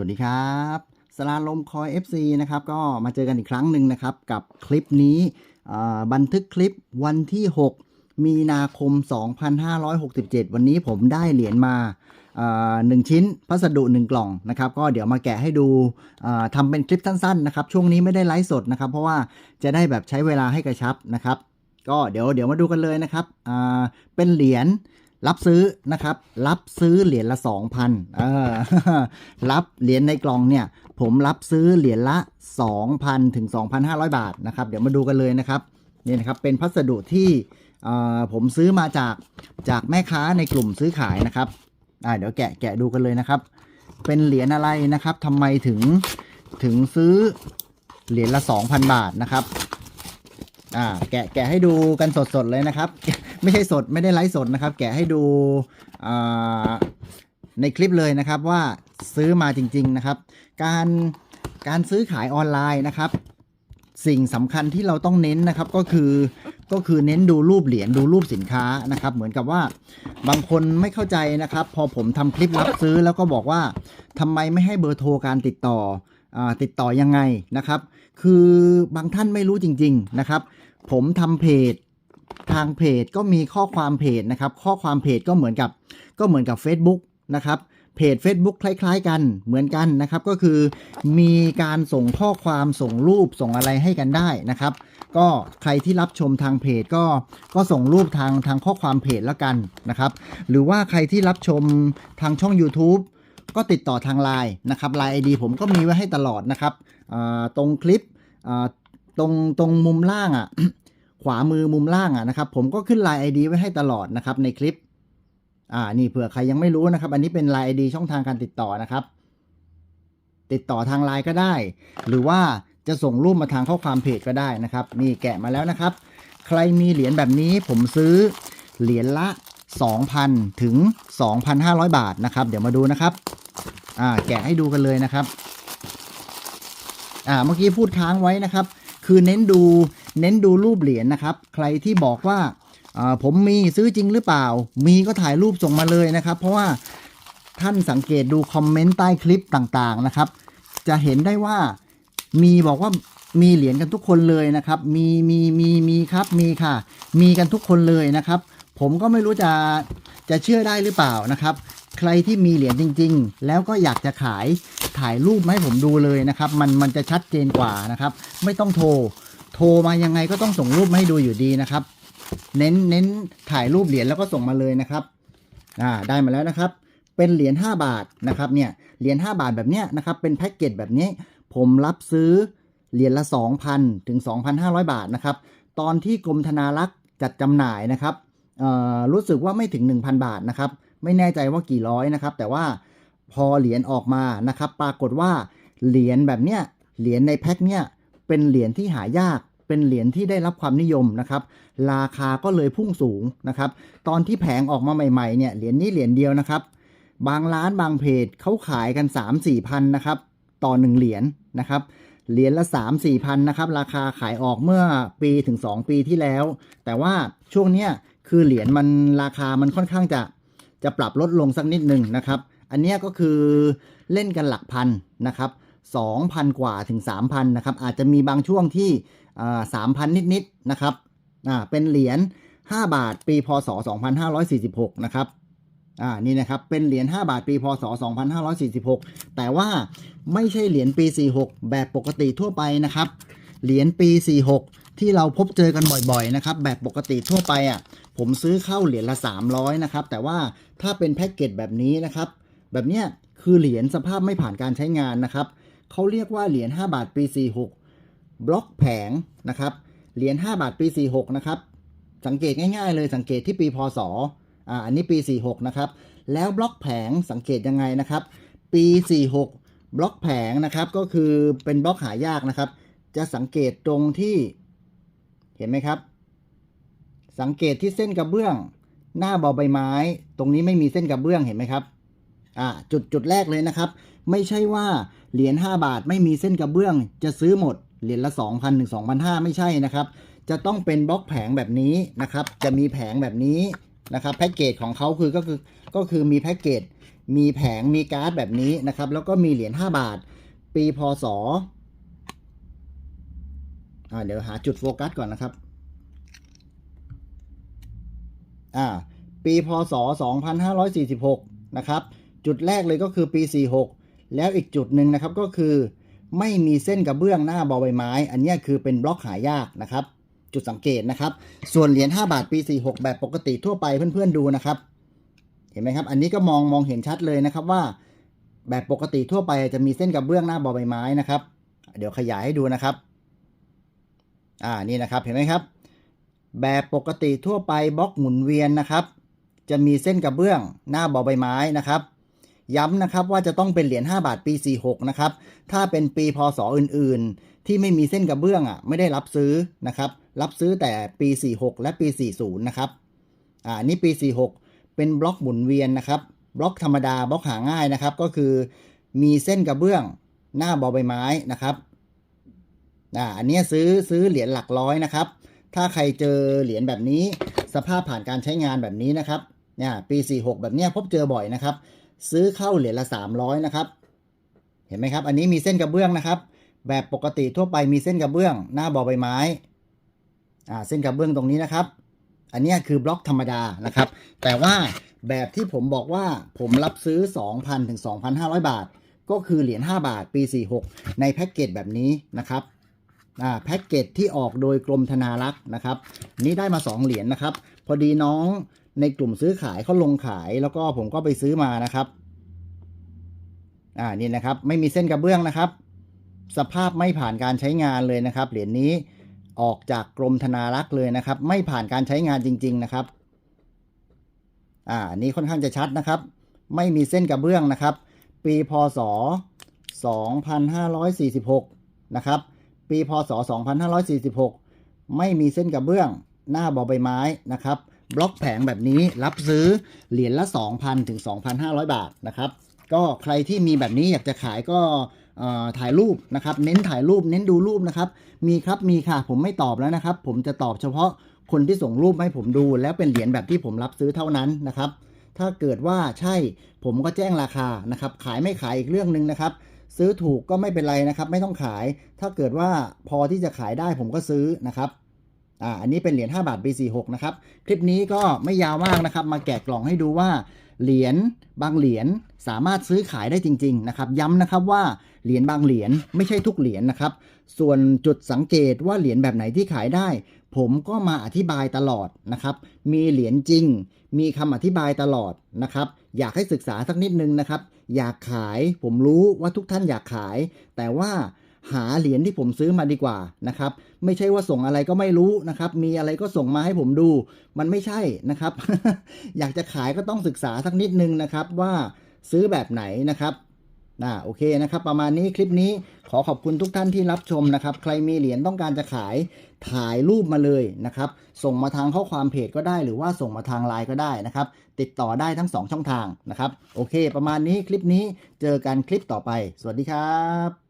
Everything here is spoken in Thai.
วัสดีครับสลาลมคอย FC นะครับก็มาเจอกันอีกครั้งหนึ่งนะครับ กับคลิปนี้บันทึกคลิปวันที่ 6 มีนาคม 2567 วันนี้ผมได้เหรียญมาหนึ่งชิ้นพัสดุ 1 กล่องนะครับ ก็เดี๋ยวมาแกะให้ดูทำเป็นคลิปสั้นๆนะครับ ช่วงนี้ไม่ได้ไลฟ์สดนะครับ เพราะว่าจะได้แบบใช้เวลาให้กระชับนะครับ ก็เดี๋ยวเดี๋ยวมาดูกันเลยนะครับเป็นเหรียญ รับซื้อนะครับ รับซื้อเหรียญละ2,000เออรับเหรียญในกล่องเนี่ย ผมรับซื้อเหรียญละ 2,000ถึง2,500 บาทนะครับ เดี๋ยวมาดูกันเลยนะครับนี่นะครับเป็นพัสดุที่ผมซื้อมาจากจากแม่ค้าในกลุ่มซื้อขายนะครับเดี๋ยวแกะแกะดูกันเลยนะครับ เป็นเหรียญอะไรนะครับทำไมถึงถึงซื้อเหรียญละ 2,000 บาทนะครับอ่าแกะแกะให้ดูกันสดๆเลยนะครับ ไม่ใช่สดไม่ได้ไลฟ์สดนะครับ แกะให้ดูในคลิปเลยนะครับว่าซื้อมาจริง ๆนะครับ การการซื้อขายออนไลน์นะครับ สิ่งสำคัญที่เราต้องเน้นนะครับก็คือก็คือเน้นดูรูปเหรียญดูรูปสินค้านะครับ เหมือนกับว่าบางคนไม่เข้าใจนะครับ พอผมทำคลิปรับซื้อแล้วก็บอกว่าทำไมไม่ให้เบอร์โทรการติดต่ออติดต่อยังไงนะครับ คือบางท่านไม่รู้จริง ๆนะครับ ผมทำเพจ ทางเพจก็มีข้อความเพจนะครับ ข้อความเพจก็เหมือนกับก็เหมือนกับ Facebook นะครับเพจ Facebook คล้าย ๆ กันเหมือนกันนะครับ ก็คือมีการส่งข้อความส่งรูปส่งอะไรให้กันได้นะครับ ก็ใครที่รับชมทางเพจก็ก็ส่งรูปทางทางข้อความเพจแล้วกันนะครับ หรือว่าใครที่รับชมทางช่อง YouTube ก็ติดต่อทางไลน์นะครับไลน์ไอดีผมก็มีไว้ให้ตลอดนะครับตรงคลิปตรงตรงมุมล่างอะ วามือมุมล่างอะนะครับผมก็ขึ้นไลน์ไอดีไว้ให้ตลอดนะครับในคลิป อ่านี่เผื่อใครยังไม่รู้นะครับ อันนี้เป็นไลน์ไอดีช่องทางการติดต่อนะครับ ติดต่อทางไลน์ก็ได้ หรือว่าจะส่งรูปมาทางข้อความเพจก็ได้นะครับ นี่แกะมาแล้วนะครับ ใครมีเหรียญแบบนี้ผมซื้อเหรียญละ 2,000 ถึง 2,500 บาทนะครับ เดี๋ยวมาดูนะครับ อ่าแกะให้ดูกันเลยนะครับ อ่าเมื่อกี้พูดค้างไว้นะครับ คือเน้นดู เน้นดูรูปเหรียญนะครับ ใครที่บอกว่าอ่าผมมีซื้อจริงหรือเปล่า มีก็ถ่ายรูปส่งมาเลยนะครับ เพราะว่าท่านสังเกตดูคอมเมนต์ใต้คลิปต่างๆนะครับ จะเห็นได้ว่ามีบอกว่ามีเหรียญกันทุกคนเลยนะครับ มีมีมีมีครับมีค่ะ มีกันทุกคนเลยนะครับ ผมก็ไม่รู้จะจะเชื่อได้หรือเปล่านะครับ ใครที่มีเหรียญจริง ๆ แล้วก็อยากจะขายถ่ายรูปมาให้ผมดูเลยนะครับ มันมันจะชัดเจนกว่านะครับ ไม่ต้องโทร โทรมายังไงก็ต้องส่งรูปมาให้ดูอยู่ดีนะครับ เน้นเน้นถ่ายรูปเหรียญแล้วก็ส่งมาเลยนะครับอ่าได้มาแล้วนะครับ เป็นเหรียญ5บาทนะครับเนี่ยเหรียญ5บาทแบบเนี้ยนะครับเป็นแพ็กเกจแบบนี้ ผมรับซื้อเหรียญละ 2,000 ถึง 2,500 บาทนะครับ ตอนที่กรมธนารักษ์จัดจำหน่ายนะครับเอ่อรู้สึกว่าไม่ถึง 1,000 บาทนะครับ ไม่แน่ใจว่ากี่ร้อยนะครับ แต่ว่าพอเหรียญออกมานะครับ ปรากฏว่าเหรียญแบบเนี้ยเหรียญในแพ็คเนี้ยเป็นเหรียญที่หายาก เป็นเหรียญที่ได้รับความนิยมนะครับ ราคาก็เลยพุ่งสูงนะครับ ตอนที่แผงออกมาใหม่ๆเนี่ยเหรียญนี้เหรียญเดียวนะครับ บางร้านบางเพจเขาขายกัน 3 4พันนะครับต่อ 1 เหรียญนะครับเหรียญละ 3 4พันนะครับราคาขายออกเมื่อปีถึง 2 ปีที่แล้ว แต่ว่าช่วงเนี้ยคือเหรียญมันราคามันค่อนข้างจะจะปรับลดลงสักนิดหนึ่งนะครับ อันนี้ก็คือเล่นกันหลักพันนะครับ 2,000 กว่าถึง 3,000 นะครับ อาจจะมีบางช่วงที่สามพันนิดๆ นะครับเป็นเหรียญ 5 บาทปีพศ 2546 นะครับอ่านี่นะครับเป็นเหรียญ5บาทปีพศ 2546 แต่ว่าไม่ใช่เหรียญปี 46 แบบปกติทั่วไปนะครับ เหรียญปี 46 ที่เราพบเจอกันบ่อยๆนะครับ แบบปกติทั่วไปอะผมซื้อเข้าเหรียญละ 300 นะครับ แต่ว่าถ้าเป็นแพ็กเกจแบบนี้นะครับ แบบเนี้ยคือเหรียญสภาพไม่ผ่านการใช้งานนะครับ เขาเรียกว่าเหรียญ5บาทปี 46 บล็อกแผงนะครับ เหรียญ5บาทปี 46 นะครับ สังเกตง่ายๆเลยสังเกตที่ปีพศอ่าอันนี้ปี 46 นะครับ แล้วบล็อกแผงสังเกตยังไงนะครับ ปี 46 บล็อกแผงนะครับ ก็คือเป็นบล็อกหายากนะครับ จะสังเกตตรงที่เห็นไหมครับ สังเกตที่เส้นกระเบื้อง หน้าบอใบไม้ ตรงนี้ไม่มีเส้นกระเบื้องเห็นไหมครับอ่าจุดจุดแรกเลยนะครับ ไม่ใช่ว่า เหรียญ5บาทไม่มีเส้นกระเบื้อง จะซื้อหมดเหรียญละ 2,000ถึง2,500 ไม่ใช่นะครับ จะต้องเป็นบล็อกแผงแบบนี้นะครับ จะมีแผงแบบนี้นะครับแพ็กเกจของเขาคือก็คือก็คือมีแพ็กเกจมีแผงมีการ์ดแบบนี้นะครับ แล้วก็มีเหรียญ5บาท ปีพศอ่าเดี๋ยวหาจุดโฟกัสก่อนนะครับอ่าปีพศ 2546 นะครับ จุดแรกเลยก็คือปี 46 แล้วอีกจุดหนึ่งนะครับก็คือ ไม่มีเส้นกระเบื้องหน้าบอใบไม้ อันนี้คือเป็นบล็อกหายากนะครับ จุดสังเกตนะครับ ส่วนเหรียญ5บาทปี 46 แบบปกติทั่วไปเพื่อนๆดูนะครับ เห็นไหมครับ อันนี้ก็มองมองเห็นชัดเลยนะครับว่า แบบปกติทั่วไปจะมีเส้นกระเบื้องหน้าบอใบไม้นะครับ เดี๋ยวขยายให้ดูนะครับ อ่านี่นะครับเห็นไหมครับ แบบปกติทั่วไปบล็อกหมุนเวียนนะครับ จะมีเส้นกระเบื้องหน้าบอใบไม้นะครับ ย้ำนะครับว่าจะต้องเป็นเหรียญ5บาทปี 46 นะครับ ถ้าเป็นปีพศอื่นๆ ที่ไม่มีเส้นกระเบื้องอะไม่ได้รับซื้อนะครับ รับซื้อแต่ปี 46 และปี 40 นะครับ อ่านี่ปี 46 เป็นบล็อกหมุนเวียนนะครับ บล็อกธรรมดาบล็อกหาง่ายนะครับ ก็คือมีเส้นกระเบื้องหน้าบอใบไม้นะครับ อ่าอันนี้ซื้อซื้อเหรียญหลักร้อยนะครับ ถ้าใครเจอเหรียญแบบนี้ สภาพผ่านการใช้งานแบบนี้นะครับเนี่ยปี 46 แบบนี้พบเจอบ่อยนะครับ ซื้อเข้าเหรียญละ 300 นะครับ เห็นไหมครับ อันนี้มีเส้นกระเบื้องนะครับ แบบปกติทั่วไปมีเส้นกระเบื้อง หน้าบอใบไม้อ่าเส้นกระเบื้องตรงนี้นะครับ อันนี้คือบล็อกธรรมดานะครับ แต่ว่าแบบที่ผมบอกว่าผมรับซื้อ 2,000ถึง2,500 บาท ก็คือเหรียญ5บาทปี 46 ในแพ็กเกจแบบนี้นะครับอ่าแพ็กเกจที่ออกโดยกรมธนารักษ์นะครับ นี่ได้มา 2 เหรียญนะครับ พอดีน้อง ในกลุ่มซื้อขายเขาลงขายแล้วก็ผมก็ไปซื้อมานะครับ อ่านี่นะครับ ไม่มีเส้นกระเบื้องนะครับ สภาพไม่ผ่านการใช้งานเลยนะครับ เหรียญนี้ออกจากกรมธนารักษ์เลยนะครับ ไม่ผ่านการใช้งานจริง ๆนะครับ อ่าอันนี้ค่อนข้างจะชัดนะครับ ไม่มีเส้นกระเบื้องนะครับ ปีพศ 2546 นะครับ ปีพศ 2546 ไม่มีเส้นกระเบื้อง หน้าบอใบไม้นะครับ บล็อกแผงแบบนี้รับซื้อเหรียญละ 2,000 ถึง 2,500 บาทนะครับ ก็ใครที่มีแบบนี้อยากจะขายก็ถ่ายรูปนะครับ เน้นถ่ายรูป เน้นดูรูปนะครับ มีครับมีค่ะ ผมไม่ตอบแล้วนะครับ ผมจะตอบเฉพาะคนที่ส่งรูปให้ผมดู แล้วเป็นเหรียญแบบที่ผมรับซื้อเท่านั้นนะครับ ถ้าเกิดว่าใช่ผมก็แจ้งราคานะครับ ขายไม่ขายอีกเรื่องหนึ่งนะครับ ซื้อถูกก็ไม่เป็นไรนะครับ ไม่ต้องขาย ถ้าเกิดว่าพอที่จะขายได้ผมก็ซื้อนะครับ อ่าอันนี้เป็นเหรียญ5บาทปี46นะครับคลิปนี้ก็ไม่ยาวมากนะครับ มาแกะกล่องให้ดูว่าเหรียญบางเหรียญสามารถซื้อขายได้จริง ๆ นะครับ ย้ำนะครับว่าเหรียญบางเหรียญไม่ใช่ทุกเหรียญนะครับ ส่วนจุดสังเกตว่าเหรียญแบบไหนที่ขายได้ ผมก็มาอธิบายตลอดนะครับ มีเหรียญจริง มีคำอธิบายตลอดนะครับ อยากให้ศึกษาสักนิดนึงนะครับ อยากขายผมรู้ว่าทุกท่านอยากขาย แต่ว่า หาเหรียญที่ผมซื้อมาดีกว่านะครับ ไม่ใช่ว่าส่งอะไรก็ไม่รู้นะครับ มีอะไรก็ส่งมาให้ผมดู มันไม่ใช่นะครับ อยากจะขายก็ต้องศึกษาสักนิดนึงนะครับว่าซื้อแบบไหนนะครับอ่าโอเคนะครับ ประมาณนี้คลิปนี้ขอขอบคุณทุกท่านที่รับชมนะครับ ใครมีเหรียญต้องการจะขายถ่ายรูปมาเลยนะครับ ส่งมาทางข้อความเพจก็ได้ หรือว่าส่งมาทางไลน์ก็ได้นะครับ ติดต่อได้ทั้ง 2 ช่องทางนะครับ โอเค ประมาณนี้คลิปนี้เจอกันคลิปต่อไป สวัสดีครับ